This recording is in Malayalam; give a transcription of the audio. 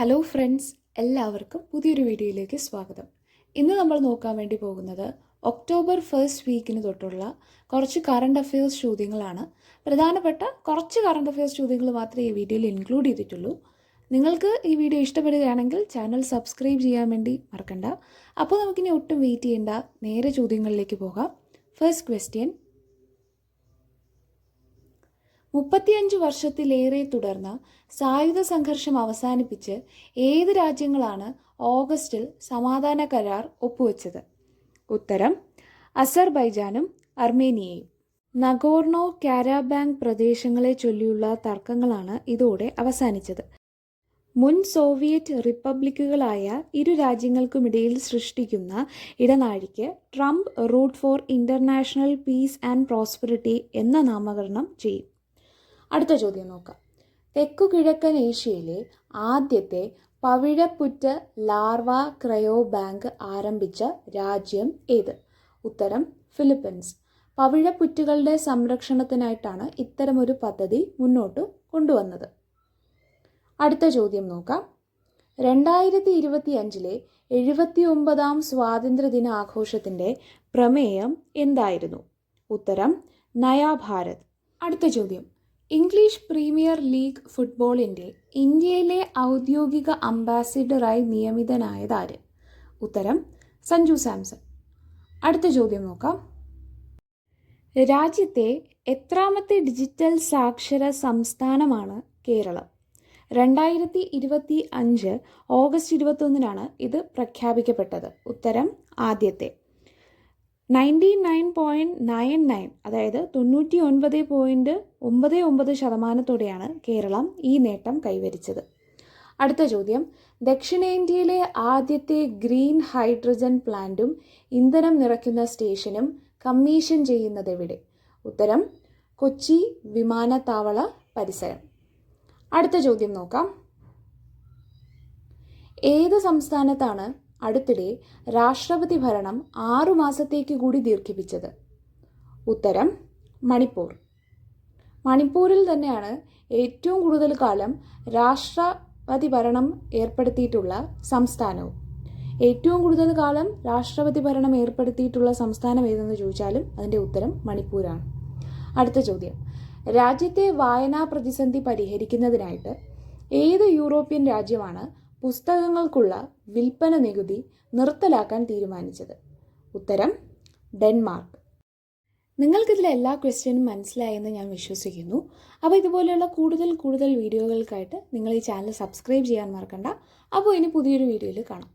ഹലോ ഫ്രണ്ട്സ് എല്ലാവർക്കും പുതിയൊരു വീഡിയോയിലേക്ക് സ്വാഗതം. ഇന്ന് നമ്മൾ നോക്കാൻ വേണ്ടി പോകുന്നത് ഒക്ടോബർ ഫസ്റ്റ് വീക്കിന് തൊട്ടുള്ള കുറച്ച് കറണ്ട് അഫയേഴ്സ് ചോദ്യങ്ങളാണ്. പ്രധാനപ്പെട്ട കുറച്ച് കറണ്ട് അഫയേഴ്സ് ചോദ്യങ്ങൾ മാത്രമേ ഈ വീഡിയോയിൽ ഇൻക്ലൂഡ് ചെയ്തിട്ടുള്ളൂ. നിങ്ങൾക്ക് ഈ വീഡിയോ ഇഷ്ടപ്പെടുകയാണെങ്കിൽ ചാനൽ സബ്സ്ക്രൈബ് ചെയ്യാൻ വേണ്ടി മറക്കണ്ട. അപ്പോൾ നമുക്കിനി ഒട്ടും വെയിറ്റ് ചെയ്യേണ്ട. നേരെ ചോദ്യങ്ങളിലേക്ക് പോകാം. ഫസ്റ്റ് ക്വസ്റ്റ്യൻ മുപ്പത്തിയഞ്ച് വർഷത്തിലേറെ തുടർന്ന സായുധ സംഘർഷം അവസാനിപ്പിച്ച് ഏത് രാജ്യങ്ങളാണ് ഓഗസ്റ്റിൽ സമാധാന കരാർ ഒപ്പുവെച്ചത്? ഉത്തരം അസർബൈജാനും അർമേനിയയും. നഗോർണോ കാരാബാങ് പ്രദേശങ്ങളെ ചൊല്ലിയുള്ള തർക്കങ്ങളാണ് ഇതോടെ അവസാനിച്ചത്. മുൻ സോവിയറ്റ് റിപ്പബ്ലിക്കുകളായ ഇരു രാജ്യങ്ങൾക്കുമിടയിൽ സൃഷ്ടിക്കുന്ന ഇടനാഴിക്ക് Trump route for international peace and prosperity എന്ന നാമകരണം ചെയ്യും. അടുത്ത ചോദ്യം നോക്കാം. തെക്കു കിഴക്കൻ ഏഷ്യയിലെ ആദ്യത്തെ പവിഴപ്പുറ്റ് ലാർവ ക്രയോ ബാങ്ക് ആരംഭിച്ച രാജ്യം ഏത്? ഉത്തരം ഫിലിപ്പീൻസ്. പവിഴപ്പുറ്റുകളുടെ സംരക്ഷണത്തിനായിട്ടാണ് ഇത്തരമൊരു പദ്ധതി മുന്നോട്ട് കൊണ്ടുവന്നത്. അടുത്ത ചോദ്യം നോക്കാം. രണ്ടായിരത്തി ഇരുപത്തി അഞ്ചിലെ എഴുപത്തി ഒമ്പതാം സ്വാതന്ത്ര്യദിന ആഘോഷത്തിന്റെ പ്രമേയം എന്തായിരുന്നു? ഉത്തരം നയാഭാരത് അടുത്ത ചോദ്യം. ഇംഗ്ലീഷ് പ്രീമിയർ ലീഗ് ഫുട്ബോളിന്റെ ഇന്ത്യയിലെ ഔദ്യോഗിക അംബാസിഡറായി നിയമിതനായതാര്? ഉത്തരം സഞ്ജു സാംസൺ. അടുത്ത ചോദ്യം നോക്കാം. രാജ്യത്തെ എത്രാമത്തെ ഡിജിറ്റൽ സാക്ഷര സംസ്ഥാനമാണ് കേരളം? രണ്ടായിരത്തി ഇരുപത്തി അഞ്ച് ഓഗസ്റ്റ് ഇരുപത്തൊന്നിനാണ് ഇത് പ്രഖ്യാപിക്കപ്പെട്ടത്. ഉത്തരം ആദ്യത്തെ. Ninety nine point nine nine അതായത് തൊണ്ണൂറ്റി ഒൻപത് പോയിന്റ് ഒമ്പത് ഒമ്പത് ശതമാനത്തോടെയാണ് കേരളം ഈ നേട്ടം കൈവരിച്ചത്. അടുത്ത ചോദ്യം. ദക്ഷിണേന്ത്യയിലെ ആദ്യത്തെ ഗ്രീൻ ഹൈഡ്രജൻ പ്ലാന്റും ഇന്ധനം നിറയ്ക്കുന്ന സ്റ്റേഷനും കമ്മീഷൻ ചെയ്യുന്നത് എവിടെ? ഉത്തരം കൊച്ചി വിമാനത്താവള പരിസരം. അടുത്ത ചോദ്യം നോക്കാം. ഏത് സംസ്ഥാനത്താണ് അടുത്തിടെ രാഷ്ട്രപതി ഭരണം ആറു മാസത്തേക്ക് കൂടി ദീർഘിപ്പിച്ചത്. ഉത്തരം മണിപ്പൂർ. മണിപ്പൂരിൽ തന്നെയാണ് ഏറ്റവും കൂടുതൽ കാലം രാഷ്ട്രപതി ഭരണം ഏർപ്പെടുത്തിയിട്ടുള്ള സംസ്ഥാനവും. ഏറ്റവും കൂടുതൽ കാലം രാഷ്ട്രപതി ഭരണം ഏർപ്പെടുത്തിയിട്ടുള്ള സംസ്ഥാനം ഏതെന്ന് ചോദിച്ചാലും അതിന്റെ ഉത്തരം മണിപ്പൂരാണ്. അടുത്ത ചോദ്യം. രാജ്യത്തെ വായനാ പ്രതിസന്ധി പരിഹരിക്കുന്നതിനായിട്ട് ഏത് യൂറോപ്യൻ രാജ്യമാണ് പുസ്തകങ്ങൾക്കുള്ള വിൽപ്പന നികുതി നിർത്തലാക്കാൻ തീരുമാനിച്ചത്. ഉത്തരം ഡെൻമാർക്ക്. നിങ്ങൾക്കിതിലെ എല്ലാ ക്വസ്റ്റ്യനും മനസ്സിലായെന്ന് ഞാൻ വിശ്വസിക്കുന്നു. അപ്പോൾ ഇതുപോലെയുള്ള കൂടുതൽ കൂടുതൽ വീഡിയോകൾക്കായിട്ട് നിങ്ങൾ ഈ ചാനൽ സബ്സ്ക്രൈബ് ചെയ്യാൻ മറക്കണ്ട. അപ്പോൾ ഇനി പുതിയൊരു വീഡിയോയിൽ കാണാം.